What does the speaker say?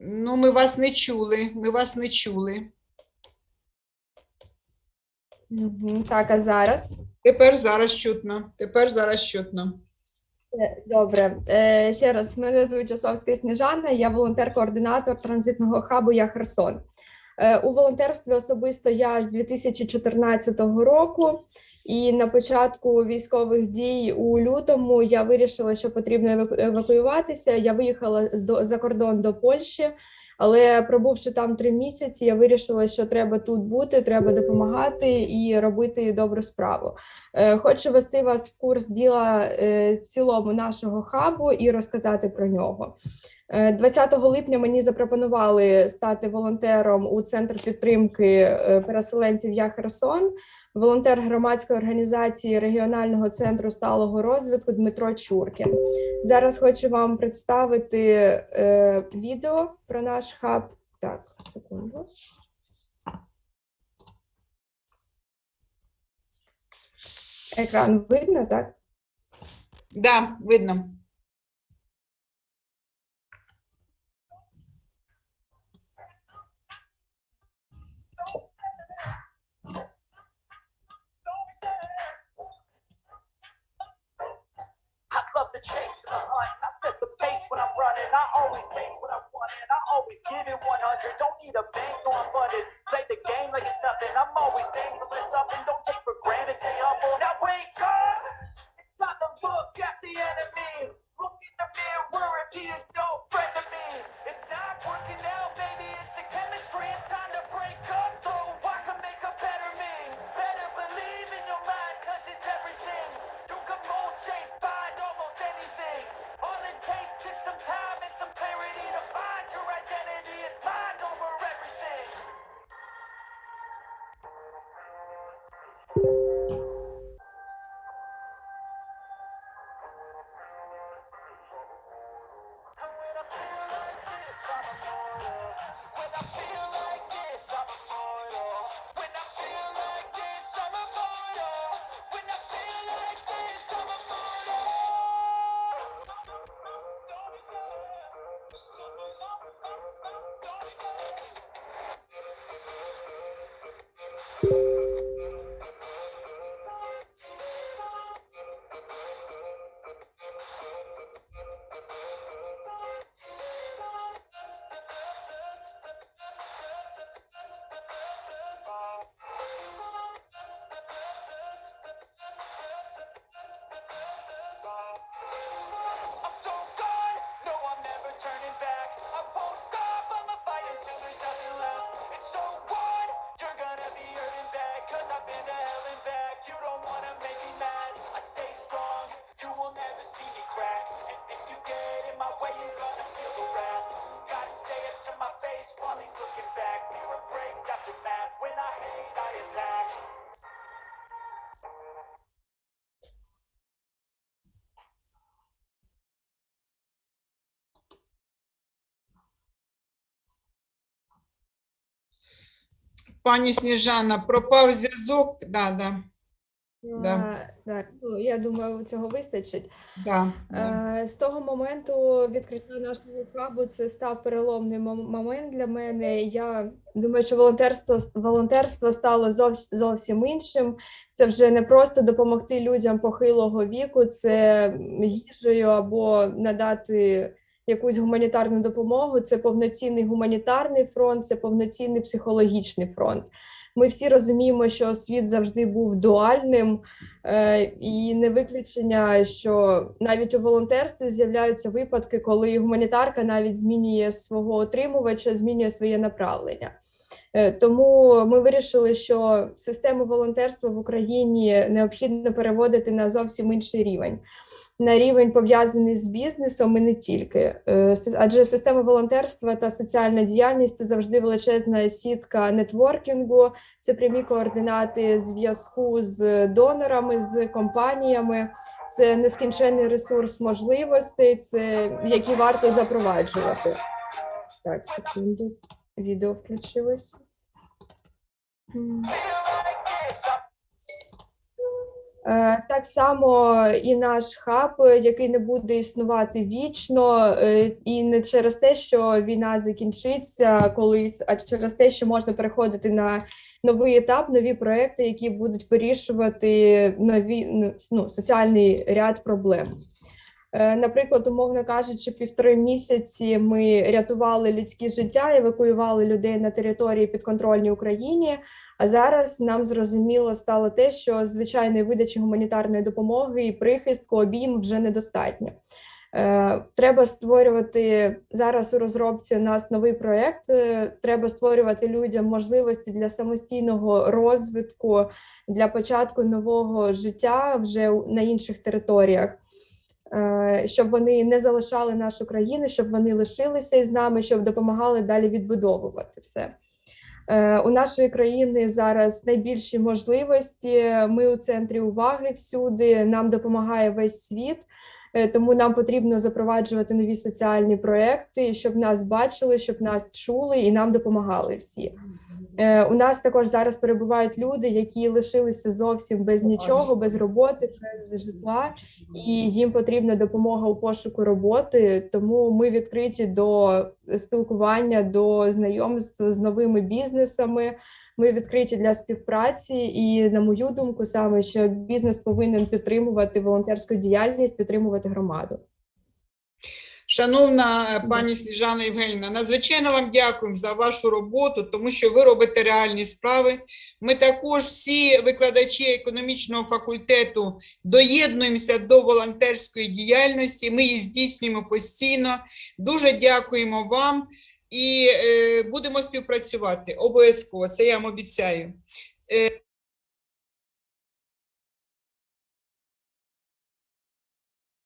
Ну, ми вас не чули. Ми вас не чули. Мгм. Так, а зараз? Тепер зараз чутно. Тепер зараз чутно. Е, Добре. Е, Ще раз, мене звуть Осовська Сніжана, я волонтер-координатор транзитного хабу Я Херсон. Е, У волонтерстві особисто я з 2014 року, і на початку військових дій у лютому я вирішила, що потрібно еваку- евакуюватися. Я виїхала до за кордон до Польщі, але пробувши там три місяці, я вирішила, що треба тут бути, треба допомагати і робити добру справу. Е, Хочу вести вас в курс діла е, в цілому нашого хабу і розказати про нього. Е, 20 липня мені запропонували стати волонтером у центр підтримки е, переселенців Я Херсон. Волонтер громадської організації регіонального центру сталого розвитку Дмитро Чуркін. Зараз хочу вам представити е, відео про наш хаб. Так, секунду. Екран видно, так? Да, видно. 100. Don't need a bank, no I'm funded. Play the game like it's nothing. I'm always thankful When I feel like this, I'm immortal. When Пані Сніжана, пропав зв'язок. Да, да, Да. Е, Так, ну, я думаю, цього вистачить. да, да. Е, З того моменту відкриття нашого хабу це став переломний момент для мене. Я думаю, що волонтерство волонтерство стало зовс- зовсім іншим. Це вже не просто допомогти людям похилого віку, це їжею або надати якусь гуманітарну допомогу. Це повноцінний гуманітарний фронт, це повноцінний психологічний фронт. Ми всі розуміємо, що світ завжди був дуальним. Е, І не виключення, що навіть у волонтерстві з'являються випадки, коли гуманітарка навіть змінює свого отримувача, змінює своє направлення. Е, Тому ми вирішили, що систему волонтерства в Україні необхідно переводити на зовсім інший рівень. На рівень пов'язаний з бізнесом і не тільки, Е, адже система волонтерства та соціальна діяльність це завжди величезна сітка нетворкінгу, це прямі координати зв'язку з донорами, з компаніями. Це нескінченний ресурс можливостей, це які варто запроваджувати. Так, секунду, відео включилось. Так само і наш хаб, е, який не буде існувати вічно, е, і не через те, що війна закінчиться колись, а через те, що можна переходити на новий етап, нові проекти, які будуть вирішувати нові ну, ну, соціальний ряд проблем. Е, Наприклад, умовно кажучи, півтори місяці ми рятували людські життя, евакуювали людей на території підконтрольній Україні. А зараз нам зрозуміло стало те, що звичайної видачі гуманітарної допомоги і прихистку обійм вже недостатньо. Е, треба створювати зараз у розробці у нас новий проєкт. е, Треба створювати людям можливості для самостійного розвитку, для початку нового життя вже на інших територіях. Е, Щоб вони не залишали нашу країну, щоб вони лишилися із нами, щоб допомагали далі відбудовувати все. Е, У нашої країни зараз найбільші можливості. Ми у центрі уваги всюди. Нам допомагає весь світ. Е, Тому нам потрібно запроваджувати нові соціальні проекти, щоб нас бачили, щоб нас чули і нам допомагали всі. Е, У нас також зараз перебувають люди, які лишилися зовсім без нічого, без роботи, без житла, і їм потрібна допомога у пошуку роботи. Тому ми відкриті до спілкування, до знайомств з новими бізнесами. Ми відкриті для співпраці, і на мою думку, саме що бізнес повинен підтримувати волонтерську діяльність, підтримувати громаду. Шановна пані Сніжана Євгенівна, надзвичайно вам дякуємо за вашу роботу, тому що ви робите реальні справи. Ми також всі викладачі економічного факультету доєднуємося до волонтерської діяльності. Ми її здійснюємо постійно. Дуже дякуємо вам і е, будемо співпрацювати обов'язково. Це я вам обіцяю. Е,